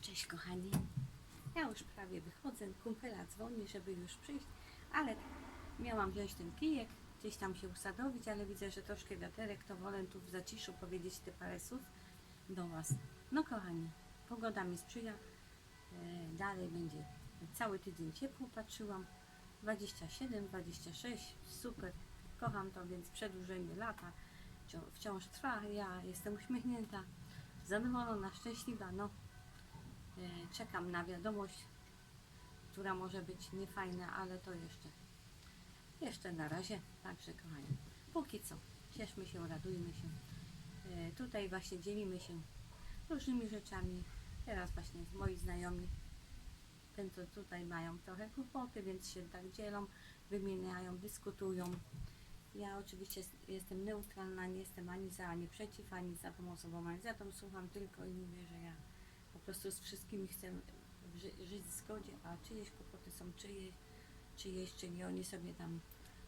cześć kochani. Ja już prawie wychodzę, kumpela dzwoni, żeby już przyjść, ale miałam wziąć ten kijek, gdzieś tam się usadowić, ale widzę, że troszkę wiaterek, to wolę tu w zaciszu powiedzieć te parę słów do Was. No kochani, pogoda mi sprzyja, e, dalej będzie cały tydzień ciepło, patrzyłam, 27, 26, super, kocham to, więc przedłużenie lata wcią- wciąż trwa, ja jestem uśmiechnięta, zadowolona, szczęśliwa, no czekam na wiadomość, która może być niefajna, ale to jeszcze, jeszcze na razie. Także kochani, póki co, cieszmy się, radujmy się. E, Tutaj właśnie dzielimy się różnymi rzeczami. Teraz właśnie moi znajomi, ten co tutaj mają trochę kłopoty, więc się tak dzielą, wymieniają, dyskutują. Ja oczywiście jest- jestem neutralna, nie jestem ani za, ani przeciw, ani za osobą, ani za tą. Słucham tylko i mówię, że ja po prostu z wszystkimi chcę ży- żyć w zgodzie, a czyjeś kłopoty są czyjeś, czyjeś, czyli oni sobie tam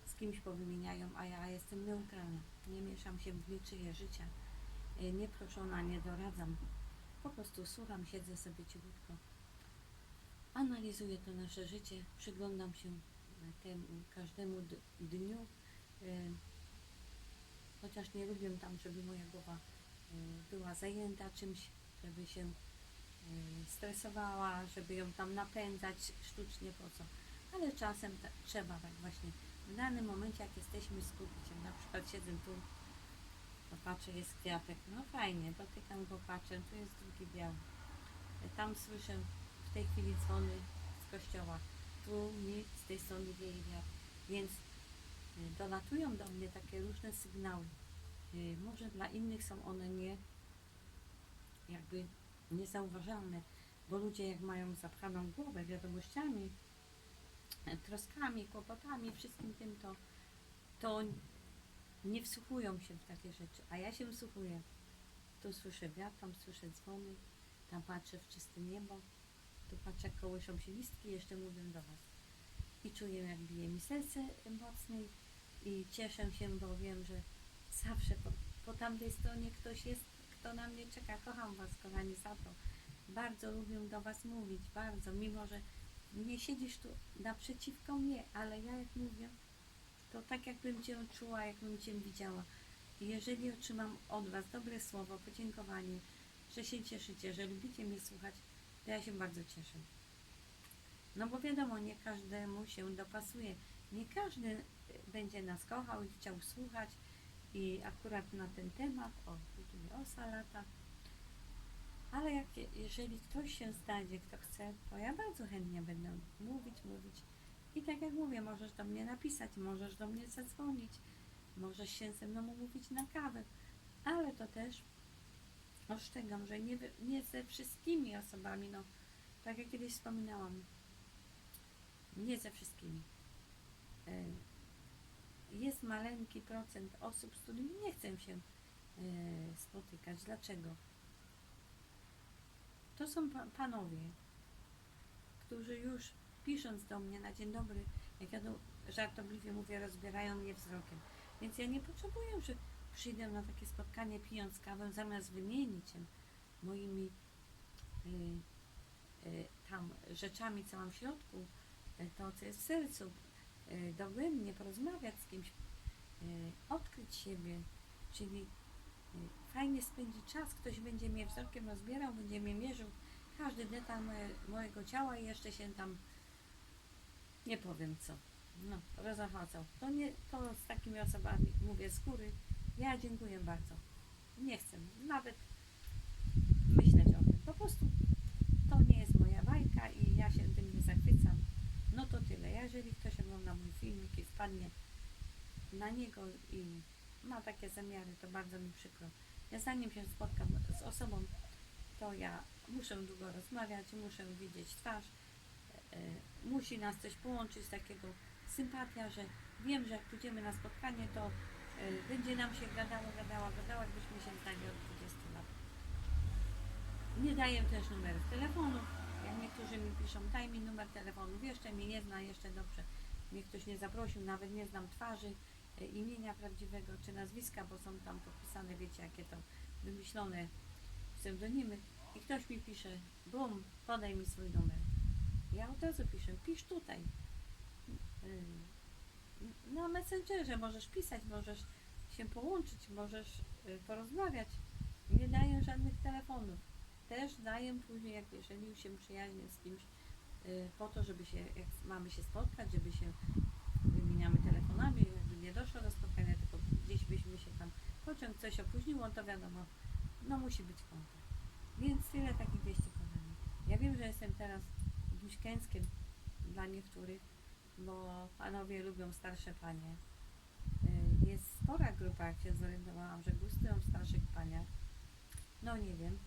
z kimś powymieniają, a ja jestem neutralna. Nie mieszam się w niczyje życia, y, nie proszona, nie doradzam. Po prostu słucham, siedzę sobie cichutko, analizuję to nasze życie, przyglądam się e, temu, każdemu dniu, y, chociaż nie lubię tam, żeby moja głowa była zajęta czymś, żeby się stresowała, żeby ją tam napędzać sztucznie po co. Ale czasem ta, trzeba tak właśnie w danym momencie, jak jesteśmy skupić się, na przykład siedzę tu, popatrzę, jest kwiatek, no fajnie, dotykam go, patrzę, tu jest drugi biały. Tam słyszę w tej chwili dzwony z kościoła, tu mi z tej strony wieje wiatr, więc y, dolatują do mnie takie różne sygnały. Y, Może dla innych są one nie jakby niezauważalne, bo ludzie jak mają zapchaną głowę wiadomościami, troskami, kłopotami, wszystkim tym, to, to nie wsłuchują się w takie rzeczy, a ja się wsłuchuję. Tu słyszę wiatr, tam słyszę dzwony, tam patrzę w czyste niebo, tu patrzę jak kołyszą się listki, jeszcze mówię do Was. I czuję jak bije mi serce mocniej i cieszę się, bo wiem, że zawsze po, po tamtej stronie ktoś jest, kto na mnie czeka. Kocham Was, kochani, za to. Bardzo lubię do Was mówić, bardzo, mimo że nie siedzisz tu naprzeciwko mnie, ale ja jak mówię, to tak jakbym Cię czuła, jakbym Cię widziała. Jeżeli otrzymam od Was dobre słowo, podziękowanie, że się cieszycie, że lubicie mnie słuchać, to ja się bardzo cieszę. No bo wiadomo, nie każdemu się dopasuje. Nie każdy będzie nas kochał i chciał słuchać i akurat na ten temat, o, osa lata. Ale jak, jeżeli ktoś się znajdzie, kto chce, to ja bardzo chętnie będę mówić, mówić. I tak jak mówię, możesz do mnie napisać, możesz do mnie zadzwonić, możesz się ze mną umówić na kawę, ale to też ostrzegam, że nie, nie ze wszystkimi osobami, no tak jak kiedyś wspominałam, nie ze wszystkimi. Jest maleńki procent osób, z którymi nie chcę się e, spotykać. Dlaczego? To są pa- panowie, którzy już pisząc do mnie na dzień dobry, jak ja do, żartobliwie mówię, rozbierają mnie wzrokiem. Więc ja nie potrzebuję, że przyjdę na takie spotkanie pijąc kawę, zamiast wymienić się moimi y, y, tam rzeczami, co mam w środku, to co jest w sercu, dogłębnie porozmawiać z kimś, y, odkryć siebie, czyli y, fajnie spędzić czas, ktoś będzie mnie wzrokiem rozbierał, będzie mnie mierzył każdy detal moje, mojego ciała i jeszcze się tam nie powiem co. No, rozachadzał. To nie, to z takimi osobami mówię z góry. Ja dziękuję bardzo. Nie chcę nawet myśleć o tym. Po prostu to nie jest moja bajka i ja się tym nie zachwycam. No to tyle. Jeżeli ktoś ogląda mój filmik i wpadnie na niego i ma takie zamiary, to bardzo mi przykro. Ja zanim się spotkam z osobą, to ja muszę długo rozmawiać, muszę widzieć twarz, e, musi nas coś połączyć, takiego sympatia, że wiem, że jak pójdziemy na spotkanie, to e, będzie nam się gadało, gadało, gadało, jakbyśmy się znali od 20 lat. Nie daję też numerów telefonów. Jak niektórzy mi piszą, daj mi numer telefonu, jeszcze mnie nie zna, jeszcze dobrze. Mnie ktoś nie zaprosił, nawet nie znam twarzy, e, imienia prawdziwego czy nazwiska, bo są tam podpisane, wiecie, jakie to wymyślone pseudonimy. i ktoś mi pisze, bum, podaj mi swój numer. Ja od razu piszę, pisz tutaj. Yy, Na Messengerze możesz pisać, możesz się połączyć, możesz y, porozmawiać. Nie daję żadnych telefonów. Też daję później, jak jeżeli już się przyjaźnię z kimś, po to, żeby się, jak mamy się spotkać, żeby się wymieniamy telefonami, jakby nie doszło do spotkania, tylko gdzieś byśmy się tam pociąg coś opóźniło, to wiadomo, no musi być kontakt. Więc tyle takich wieści kochani. Ja wiem, że jestem teraz jakimś dla niektórych, bo panowie lubią starsze panie. Y, Jest spora grupa, jak się zorientowałam, że gustują starszych paniach. No nie wiem,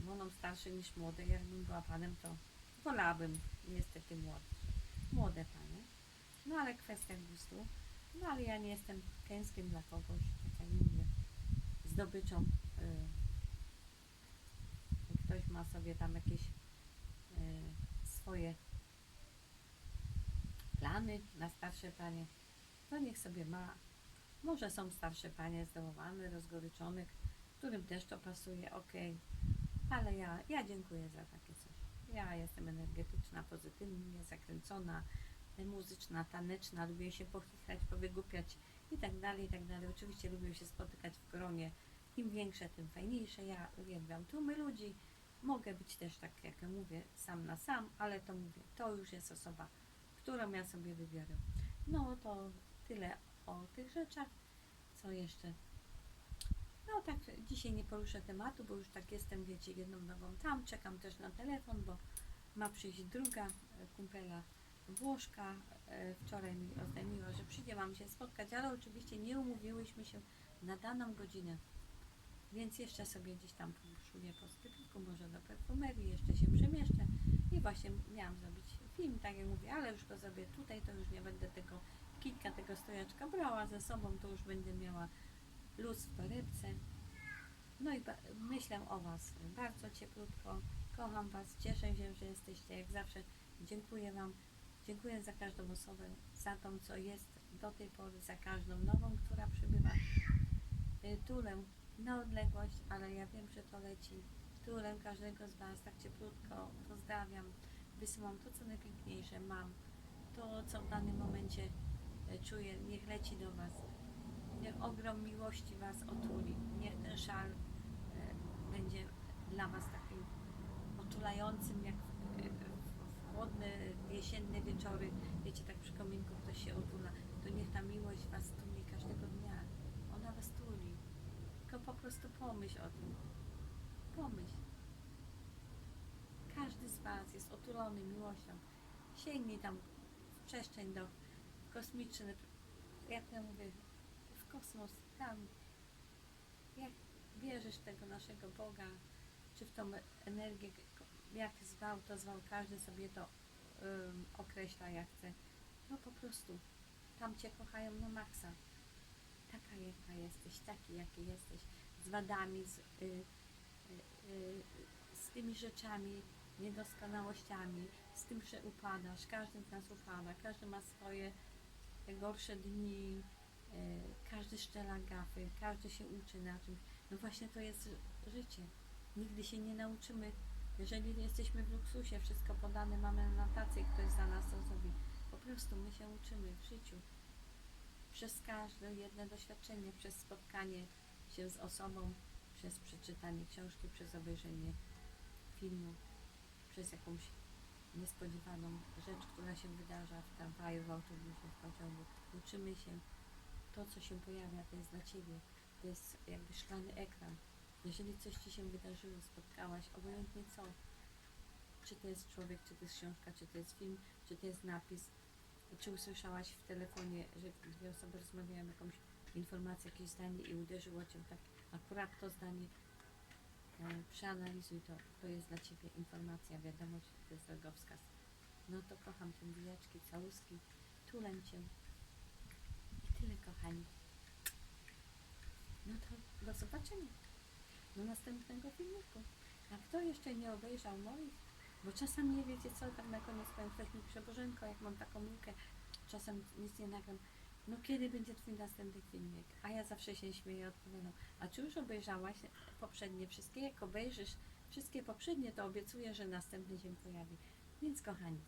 wolą starsze niż młode. Jakbym była panem, to wolałabym niestety młode, młode panie. No ale kwestia gustu. No ale ja nie jestem kęskiem dla kogoś, tak jak zdobyczą. Y, ktoś ma sobie tam jakieś y, swoje plany na starsze panie, to niech sobie ma. Może są starsze panie zdołowane, rozgoryczone, którym też to pasuje, ok. Ale ja, ja dziękuję za takie. Ja jestem energetyczna, pozytywnie zakręcona, e, muzyczna, taneczna, lubię się pochichrać, powygłupiać i tak dalej, i tak dalej. Oczywiście lubię się spotykać w gronie. Im większe, tym fajniejsze. Ja uwielbiam tłumy ludzi. Mogę być też, tak jak ja mówię, sam na sam, ale to mówię, to już jest osoba, którą ja sobie wybiorę. No to tyle o tych rzeczach. Co jeszcze? No tak, dzisiaj nie poruszę tematu, bo już tak jestem, wiecie, jedną nogą tam. Czekam też na telefon, bo ma przyjść druga e, kumpela Włoszka. E, Wczoraj mi oznajmiła, że przyjdzie, mam się spotkać, ale oczywiście nie umówiłyśmy się na daną godzinę. Więc jeszcze sobie gdzieś tam poszuję po sklepiku, może do perfumerii, jeszcze się przemieszczę. I właśnie miałam zrobić film, tak jak mówię, ale już go zrobię tutaj, to już nie będę tego kilka tego stojaczka brała ze sobą, to już będę miała luz w torebce. No i myślę o Was bardzo cieplutko. Kocham Was, cieszę się, że jesteście jak zawsze. Dziękuję Wam. Dziękuję za każdą osobę, za tą, co jest do tej pory, za każdą nową, która przybywa. Y, Tulę na odległość, ale ja wiem, że to leci. Tulę każdego z Was tak cieplutko. Pozdrawiam. Wysyłam to, co najpiękniejsze mam. To, co w danym momencie e, czuję, niech leci do Was. Niech ogrom miłości Was otuli. Niech ten szal e, będzie dla Was takim otulającym, jak w, w, chłodne jesienne wieczory, wiecie, tak przy kominku ktoś się otula, to niech ta miłość Was tuli każdego dnia. Ona Was tuli. Tylko po prostu pomyśl o tym. Pomyśl. Każdy z Was jest otulony miłością. Sięgnij tam w przestrzeń do kosmiczny, jak ja mówię, kosmos, tam. Jak wierzysz tego naszego Boga, czy w tą energię, jak zwał, to zwał, każdy sobie to ym, określa jak chce. No po prostu, tam Cię kochają na maksa. Taka jaka jesteś, taki jaki jesteś, z wadami, z, y, y, y, z tymi rzeczami, niedoskonałościami, z tym, że upadasz, każdy z nas upada, każdy ma swoje gorsze dni, każdy szczela gafy, każdy się uczy na czymś. No właśnie to jest ży- życie. Nigdy się nie nauczymy, jeżeli jesteśmy w luksusie, wszystko podane mamy na tacy, ktoś za nas to zrobi. Po prostu my się uczymy w życiu. Przez każde jedno doświadczenie, przez spotkanie się z osobą, przez przeczytanie książki, przez obejrzenie filmu, przez jakąś niespodziewaną rzecz, która się wydarza w tramwaju, w autobusie, w pociągu. Uczymy się. To, co się pojawia, to jest dla Ciebie. To jest jakby szklany ekran. Jeżeli coś Ci się wydarzyło, spotkałaś, obojętnie co, czy to jest człowiek, czy to jest książka, czy to jest film, czy to jest napis, czy usłyszałaś w telefonie, że dwie osoby rozmawiają jakąś informację, jakieś zdanie i uderzyło Cię tak, akurat to zdanie e, przeanalizuj to, to jest dla Ciebie informacja, wiadomość, to jest drogowskaz. No to kocham Cię, buziaczki, całuski, tulę Cię. I tyle, kochani. No to do zobaczenia. Do następnego filmiku. A kto jeszcze nie obejrzał moich, bo czasem nie wiecie co, tak na koniec powiem, ktoś mi jak mam taką lukę, czasem nic nie nagram. No kiedy będzie Twój następny filmik? A ja zawsze się śmieję, odpowiadam. A czy już obejrzałaś poprzednie wszystkie? Jak obejrzysz wszystkie poprzednie, to obiecuję, że następny się pojawi. Więc kochani,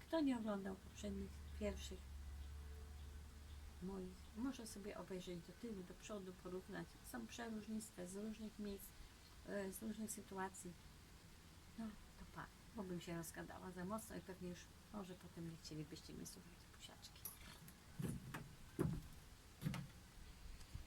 kto nie oglądał poprzednich, pierwszych moich, może sobie obejrzeć do tyłu, do przodu, porównać. Są przeróżniste z różnych miejsc, e, z różnych sytuacji. No, to pa, bo bym się rozgadała za mocno i pewnie już może potem nie chcielibyście mnie słuchać, buziaczki.